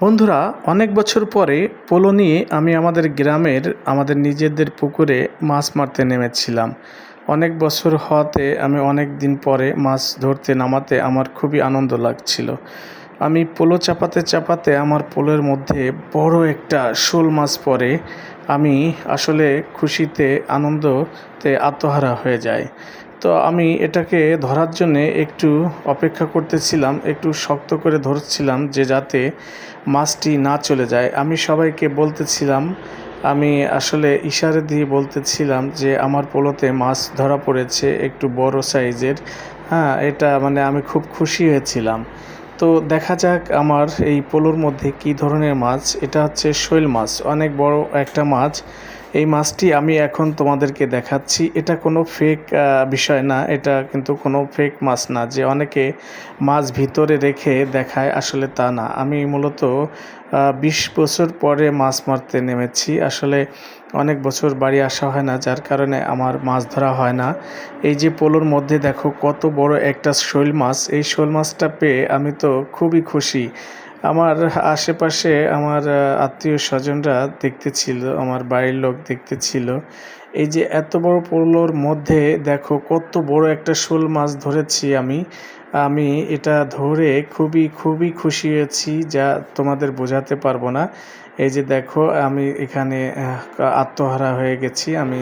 বন্ধুরা, অনেক বছর পরে পোলো নিয়ে আমি আমাদের গ্রামের, আমাদের নিজেদের পুকুরে মাছ মারতে নেমেছিলাম। অনেক বছর হওয়াতে আমি অনেক দিন পরে মাছ ধরতে নামাতে আমার খুবই আনন্দ লাগছিল। আমি পোলো চাপাতে চাপাতে আমার পোলের মধ্যে বড় একটা শোল মাছ পরে আমি আসলে খুশিতে, আনন্দতে আত্মহারা হয়ে যায় তো আমি এটাকে ধরার জন্যে একটু অপেক্ষা করতেছিলাম, একটু শক্ত করে ধরছিলাম যে যাতে মাছটি না চলে যায়। আমি সবাইকে বলতেছিলাম, আমি আসলে ইশারা দিয়ে বলতেছিলাম যে আমার পোলোতে মাছ ধরা পড়েছে একটু বড় সাইজের। হ্যাঁ এটা মানে আমি খুব খুশি হয়েছিলাম। তো দেখা যাক আমার এই পোলোর মধ্যে কি ধরনের মাছ। এটা হচ্ছে শৈল মাছ, অনেক বড় একটা মাছ। এই মাছটি আমি এখন তোমাদেরকে দেখাচ্ছি। এটা কোনো ফেক বিষয় না। এটা কিন্তু কোনো ফেক মাছ না। যে অনেকে মাছ ভিতরে রেখে দেখায়, আসলে তা না। আমি মূলত বিশ বছর পরে মাছ মারতে নেমেছি। আসলে অনেক বছর বাড়ি আসা হয় না, যার কারণে আমার মাছ ধরা হয় না। এই যে পোলোর মধ্যে দেখো কত বড় একটা শৈল মাছ। এই শোল মাছটা পেয়ে আমি তো খুবই খুশি। আমার আশেপাশে আমার আত্মীয় স্বজনরা দেখতে ছিল আমার বাড়ির লোক দেখতে ছিল এই যে এত বড় পোলোর মধ্যে দেখো কত বড় একটা শোল মাছ ধরেছি আমি। আমি এটা ধরে খুবই খুবই খুশি হয়েছি, যা তোমাদের বোঝাতে পারব না। এই যে দেখো, আমি এখানে আত্মহারা হয়ে গেছি। আমি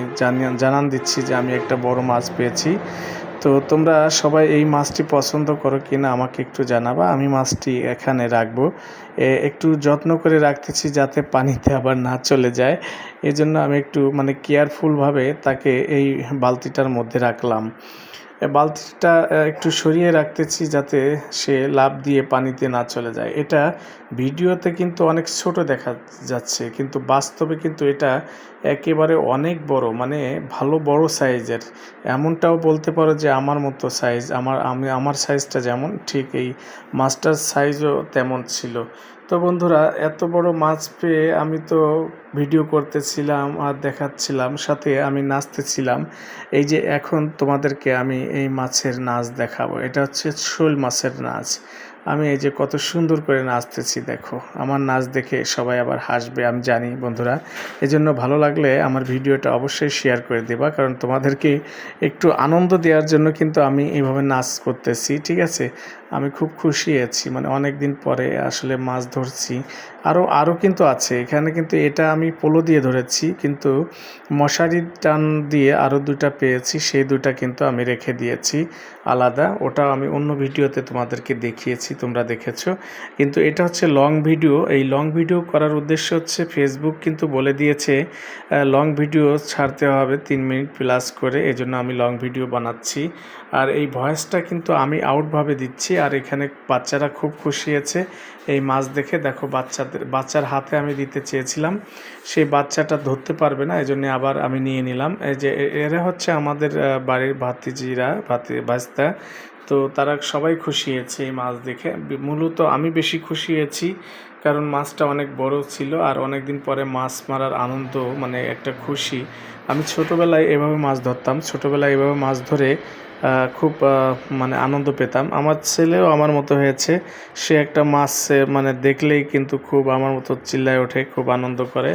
জানান দিচ্ছি যে আমি একটা বড় মাছ পেয়েছি। তো তোমরা সবাই এই মাছটি পছন্দ করো কি না আমাকে একটু জানাবা। আমি মাছটি এখানে রাখব। একটু যত্ন করে রাখতেছি যাতে পানিতে আবার না চলে যায়। এই জন্য আমি একটু মানে কেয়ারফুলভাবে তাকে এই বালতিটার মধ্যে রাখলাম। বালতিটা একটু সরিয়ে রাখতেছি যাতে সে লাভ দিয়ে পানিতে না চলে যায়। এটা ভিডিওতে কিন্তু অনেক ছোট দেখা যাচ্ছে, কিন্তু বাস্তবে কিন্তু এটা একেবারে অনেক বড় মানে ভালো বড় সাইজের। এমনটাও বলতে পারো যে আমার মতো সাইজ, আমার, আমি, আমার সাইজটা যেমন, ঠিক এই মাস্টার সাইজও তেমন ছিল। তো বন্ধুরা, এত বড় মাছ পেয়ে আমি তো ভিডিও করতেছিলাম আর দেখাচ্ছিলাম, সাথে আমি নাচতেছিলাম। এই যে এখন তোমাদেরকে আমি এই মাছের নাচ দেখাবো। এটা হচ্ছে শোল মাছের নাচ। আমি এই যে কত সুন্দর করে নাচতেছি, দেখো। আমার নাচ দেখে সবাই আবার হাসবে, আমি জানি বন্ধুরা। এজন্য ভালো লাগলে আমার ভিডিওটা অবশ্যই শেয়ার করে দেবা, কারণ তোমাদেরকে একটু আনন্দ দেওয়ার জন্য কিন্তু আমি এইভাবে নাচ করতেছি, ঠিক আছে? আমি খুব খুশি আছি। মানে অনেক দিন পরে আসলে মাছ ধরছি। আরও আরও কিন্তু আছে। এখানে কিন্তু এটা আমি পোলো দিয়ে ধরেছি, কিন্তু মশারি টান দিয়ে আরও দুটা পেয়েছি, সেই দুটা কিন্তু আমি রেখে দিয়েছি আলাদা। ওটা আমি অন্য ভিডিওতে তোমাদেরকে দেখিয়েছি, তোমরা দেখেছ। কিন্তু এটা হচ্ছে লং ভিডিও। এই লং ভিডিও করার উদ্দেশ্য হচ্ছে ফেসবুক কিন্তু বলে দিয়েছে লং ভিডিও ছাড়তে হবে তিন মিনিট প্লাস করে, এজন্য আমি লং ভিডিও বানাচ্ছি। আর এই ভয়েসটা কিন্তু আমি আউটভাবে দিচ্ছি, আর এখানে বাচ্চারা খুব খুশি আছে। এই মাছ দেখে দেখো বাচ্চাদের, বাচ্চার হাতে আমি দিতে চেয়েছিলাম। সেই বাচ্চাটা ধরতে পারবে না এই জন্যে আবার আমি নিয়ে নিলাম। এই যে এরা হচ্ছে আমাদের বাড়ির ভাতিজিরা, ভাতি বাস্তা তো তারা সবাই খুশি হয়েছে এই মাছ দেখে। মূলত আমি বেশি খুশি হয়েছি কারণ মাছটা অনেক বড় ছিল আর অনেক দিন পরে মাছ মারার আনন্দ মানে একটা খুশি। আমি ছোটোবেলায় এভাবে মাছ ধরতাম, ছোটোবেলায় এভাবে মাছ ধরে খুব মানে আনন্দ পেতাম। আমার ছেলেও আমার মতো হয়েছে। সে একটা মাছ মানে দেখলেই কিন্তু খুব আমার মতো চিল্লায় ওঠে, খুব আনন্দ করে।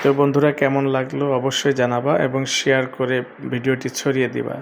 তো বন্ধুরা, কেমন লাগল অবশ্যই জানাবা এবং শেয়ার করে ভিডিওটি ছড়িয়ে দিবা।